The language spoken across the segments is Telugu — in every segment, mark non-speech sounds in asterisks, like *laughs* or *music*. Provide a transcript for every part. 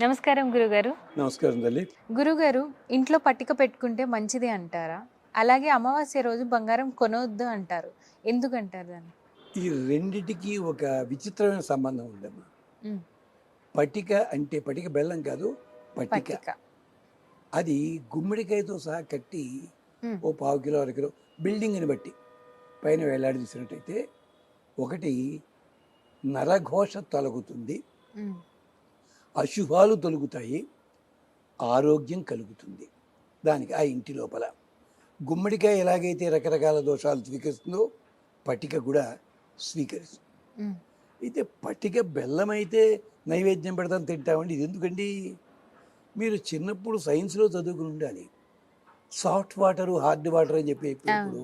నమస్కారం గురుగారు. నమస్కారం తల్లి. గురుగారు ఇంట్లో పట్టిక పెట్టుకుంటే మంచిది అంటారా? అలాగే అమావాస్య రోజు బంగారం కొనవద్దు అంటారు. ఎందుకంటారు దాన్ని? ఈ రెండిటికి ఒక విచిత్రమైన సంబంధం ఉందమ్మా. పటిక అంటే పటిక బెల్లం కాదు పటిక పట్టిక. అది గుమ్మడికాయతో సహా కట్టి. ఓ పావు కిలో అర కిలో బిల్డింగ్ని బట్టి పైన వేలాడి తీసినట్టయితే ఒకటి నరఘోష తొలగుతుంది. అశుభాలు తొలుగుతాయి ఆరోగ్యం కలుగుతుంది. దానికి ఆ ఇంటి లోపల గుమ్మడికాయ ఎలాగైతే రకరకాల దోషాలు స్వీకరిస్తుందో పటిక కూడా స్వీకరిస్తుంది. అయితే పట్టిక బెల్లం అయితే నైవేద్యం పెడతాం తింటామండి. ఇది ఎందుకండి? మీరు చిన్నప్పుడు సైన్స్లో చదువుకుని ఉండాలి. సాఫ్ట్ వాటర్ హార్డ్ వాటర్ అని చెప్పి ఇప్పుడు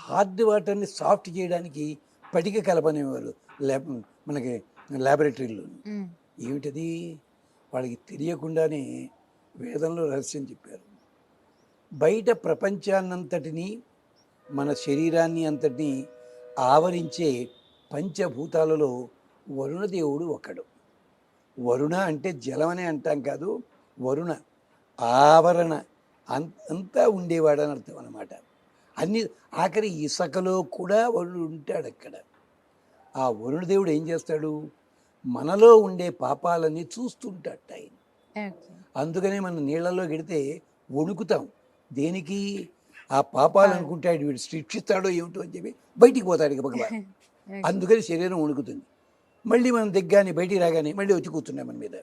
హార్డ్ వాటర్ని సాఫ్ట్ చేయడానికి పటిక కలపనేవారు ల్యాబ్ మనకి ల్యాబొరేటరీలో. ఏమిటది? వాళ్ళకి తెలియకుండానే వేదంలో రహస్యం చెప్పారు. బయట ప్రపంచాన్నంతటినీ మన శరీరాన్ని అంతటినీ ఆవరించే పంచభూతాలలో వరుణదేవుడు ఒకడు. వరుణ అంటే జలం అనే అంటాం కాదు వరుణ ఆవరణ అం- అంతా ఉండేవాడని అర్థం అనమాట అన్ని ఆఖరి ఇసుకలో కూడా వరుణుడు ఉంటాడు అక్కడ ఆ వరుణదేవుడు ఏం చేస్తాడు? మనలో ఉండే పాపాలన్నీ చూస్తుంటాడు ఆయన. అందుకనే మనం నీళ్ళలో గడితే వణుకుతాం. దేనికి? ఆ పాపాలు అనుకుంటాడు వీడు శిక్షిస్తాడో ఏమిటో అని చెప్పి బయటికి పోతాడు ఇక భగవాన్. *laughs* ఓకే. అందుకని శరీరం వణుకుతుంది. మళ్ళీ మనం దిగ్గాని బయటికి రాగానే మళ్ళీ వచ్చి కూర్చున్నాం మన మీద.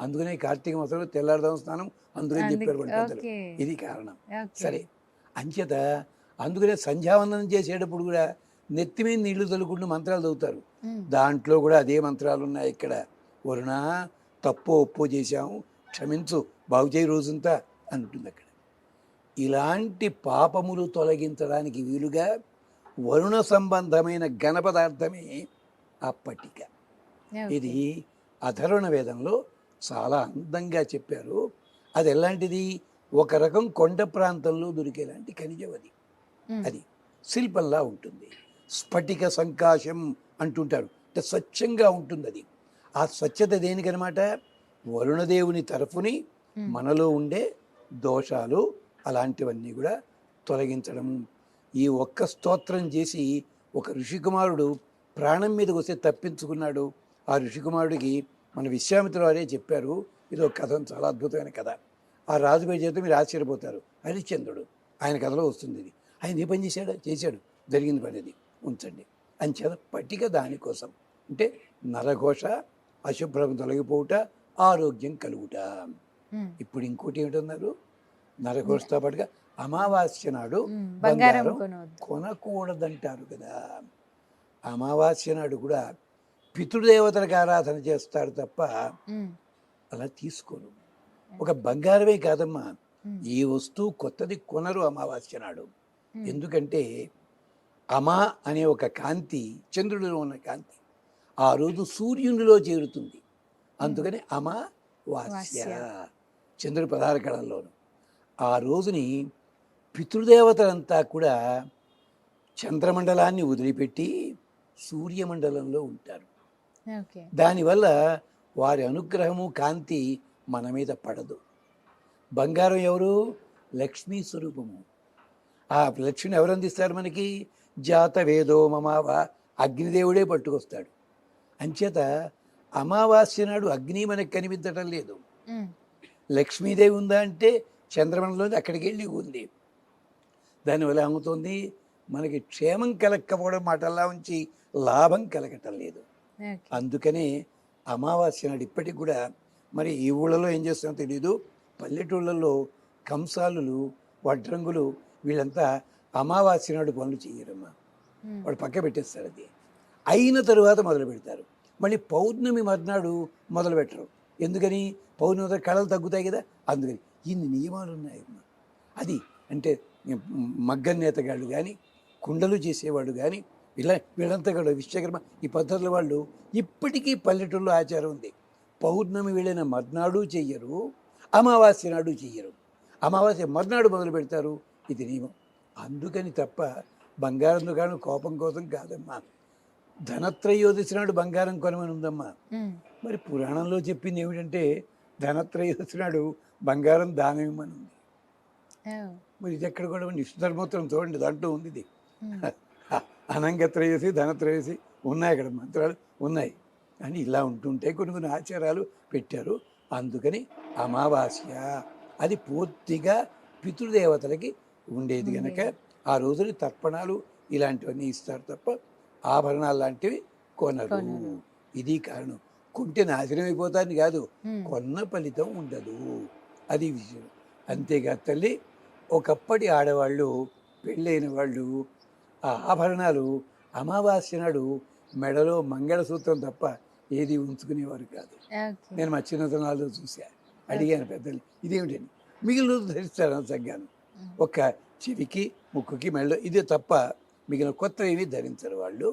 అందుకనే కార్తీక మాసంలో తెల్లారుదాం స్నానం అందుకని అందుకే- చెప్పారు. ఇది కారణం. సరే. అంచేత అందుకనే సంధ్యావందనం చేసేటప్పుడు కూడా నెత్తి మీద నీళ్ళు తలుకుంటూ మంత్రాలు చదువుతారు. దాంట్లో కూడా అదే మంత్రాలు ఉన్నాయి ఇక్కడ. వరుణ తప్పు ఒప్పు చేశాము క్షమించు బాగు చేయి రోజంతా అంటుంది అక్కడ ఇలాంటి పాపములు తొలగించడానికి వీలుగా వరుణ సంబంధమైన ఘన పదార్థమే ఆ పట్టిక. ఇది అధర్వణ వేదంలో చాలా అందంగా చెప్పారు. అది ఎలాంటిది? ఒక రకం కొండ ప్రాంతంలో దొరికేలాంటి ఖనిజం అది. అది శిల్పంలా ఉంటుంది. స్ఫటిక సంకాశం అంటుంటారు. అంటే స్వచ్ఛంగా ఉంటుంది అది ఆ స్వచ్ఛత దేనికనమాట? వరుణదేవుని తరఫుని. మనలో ఉండే దోషాలు అలాంటివన్నీ కూడా తొలగించడం. ఈ ఒక్క స్తోత్రం చేసి ఒక ఋషికుమారుడు ప్రాణం మీదకి వస్తే తప్పించుకున్నాడు. ఆ ఋషికుమారుడికి మన విశ్వామిత్ర వారే చెప్పారు. ఇది ఒక కథ చాలా అద్భుతమైన కథ. ఆ రాజుపై చేత మీరు ఆశ్చర్యపోతారు. హరిశ్చంద్రుడు ఆయన కథలో వస్తుంది ఇది. ఆయన ఏ పని చేశాడు? చేశాడు. జరిగింది పని అది ఉంచండి అంచేత పట్టిక దానికోసం అంటే నరఘోష అశుభ్రం తొలగిపోవుట ఆరోగ్యం కలుగుట. ఇప్పుడు ఇంకోటి ఏమిటన్నారు నరఘోషతో పాటుగా అమావాస్య నాడు. బంగారం కొనకూడదంటారు కదా అమావాస్య నాడు కూడా పితృదేవతలకు ఆరాధన చేస్తారు తప్ప. అలా తీసుకోరు ఒక బంగారమే కాదమ్మా. ఈ వస్తువు కొత్తది కొనరు అమావాస్య నాడు. ఎందుకంటే అమా అనే ఒక కాంతి చంద్రుడిలో ఉన్న కాంతి. ఆ రోజు సూర్యునిలో చేరుతుంది. అందుకని అమావాస్య వాస్య. చంద్రుడి పదహారు కళల్లోను ఆ రోజుని పితృదేవతలంతా కూడా చంద్రమండలాన్ని వదిలిపెట్టి సూర్యమండలంలో ఉంటారు. దానివల్ల వారి అనుగ్రహము కాంతి మన మీద పడదు. బంగారం ఎవరు? లక్ష్మీ స్వరూపము. ఆ లక్ష్మిని ఎవరు అందిస్తారు మనకి? జాత వేదో మమావ అగ్నిదేవుడే పట్టుకొస్తాడు. అంచేత అమావాస్య నాడు అగ్ని మనకి కనిపించటం లేదు. లక్ష్మీదేవి ఉందా అంటే చంద్రమండలంలో అక్కడికి వెళ్ళి ఉంది దానివల్ల ఏమవుతుంది మనకి క్షేమం కలక్కపోవడం మాటల్లా ఉంచి లాభం కలగటం లేదు. అందుకనే అమావాస్య నాడు ఇప్పటికి కూడా మరి ఈ ఊళ్ళలో ఏం చేస్తామో తెలియదు పల్లెటూళ్ళల్లో కంసాలులు వడ్రంగులు వీళ్ళంతా అమావాస్య నాడు పనులు చేయరమ్మా. వాడు పక్క పెట్టేస్తారు అది. అయిన తరువాత మొదలు పెడతారు. మళ్ళీ పౌర్ణమి మర్నాడు మొదలు పెట్టరు. ఎందుకని? పౌర్ణమి కళలు తగ్గుతాయి కదా? అందుకని. ఇన్ని నియమాలు ఉన్నాయమ్మా. అది అంటే మగ్గం నేతగాళ్ళు కానీ కుండలు చేసేవాడు కానీ ఇలా వీళ్ళంతా కూడా విశ్వకర్మ ఈ పద్ధతుల వాళ్ళు ఇప్పటికీ పల్లెటూళ్ళలో ఆచారం ఉంది. పౌర్ణమి వెళ్ళిన మర్నాడు చెయ్యరు అమావాస్య నాడు చెయ్యరు. అమావాస్య మర్నాడు మొదలు పెడతారు. ఇది నియమం. అందుకని తప్ప బంగారం దుకాణం కోపం కోసం కాదమ్మా. ధనత్రయోదశి నాడు బంగారం కొనమని ఉందమ్మా. మరి పురాణంలో చెప్పింది ఏమిటంటే ధనత్రయోదశి నాడు బంగారం దానం ఇవ్వమని ఉంది మరి ఇది ఎక్కడ కూడా నిష్ధర్మోత్తరం చూడండి దాంట్లో ఉంది ఇది. అనంగత్రయసి ధనత్రయసి ఉన్నాయి అక్కడ మంత్రాలు ఉన్నాయి. అని ఇలా ఉంటుంటే కొన్ని కొన్ని ఆచారాలు పెట్టారు. అందుకని అమావాస్య. అది పూర్తిగా పితృదేవతలకి ఉండేది కనుక ఆ రోజున తర్పణాలు ఇలాంటివన్నీ ఇస్తారు తప్ప ఆభరణాలు లాంటివి కొనరు. ఇది కారణం. కొంటే నాశనం అయిపోతారని కాదు. కొన్న ఫలితం ఉండదు. అది విషయం అంతేగా తల్లి ఒకప్పటి ఆడవాళ్ళు పెళ్ళైన వాళ్ళు ఆ ఆభరణాలు అమావాస్య నాడు మెడలో మంగళసూత్రం తప్ప ఏది ఉంచుకునేవారు కాదు. నేను మా చిన్నతనాల్లో చూసా అడిగాను పెద్దలు ఇదేమిటని? మిగిలిన అంతగాను ఉమ్, ఒక చెవికి ముక్కుకి మెడలో ఇదే తప్ప మిగిలిన కొత్త ఏమీ ధరించరు వాళ్ళు.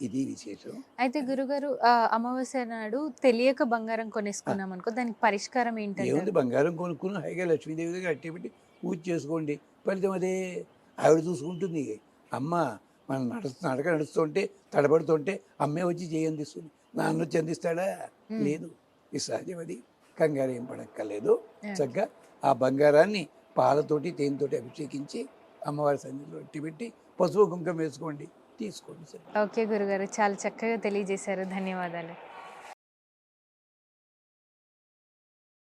ఇది విశేషం. అయితే గురుగారు ఆ, అమావాస్య నాడు తెలియక బంగారం కొనేసుకున్నాం అనుకో దానికి పరిష్కారం ఏముంది? ఏంటంటే బంగారం కొనుక్కుని హాయిగా లక్ష్మీదేవి దగ్గర అట్టి పెట్టి పూజ చేసుకోండి. ఫలితం అదే. ఆవిడ చూసుకుంటుంది. అమ్మ మనం నడుస్తూ నడక నడుస్తుంటే తడబడుతుంటే అమ్మే వచ్చి చేయి అందిస్తుంది నాన్న వచ్చి అందిస్తాడా. లేదు. ఇది సహజం అది. కంగారు ఏం పడక్కర్లేదు. చక్కగా ఆ బంగారాన్ని పాలతోటి తేనెతోటి అభిషేకించి అమ్మవారి సన్నిధిలో అట్టి పెట్టి పసుపు కుంకం వేసుకోండి. తీసుకోండి సార్. ఓకే గురుగారు చాలా చక్కగా తెలియజేశారు. ధన్యవాదాలు.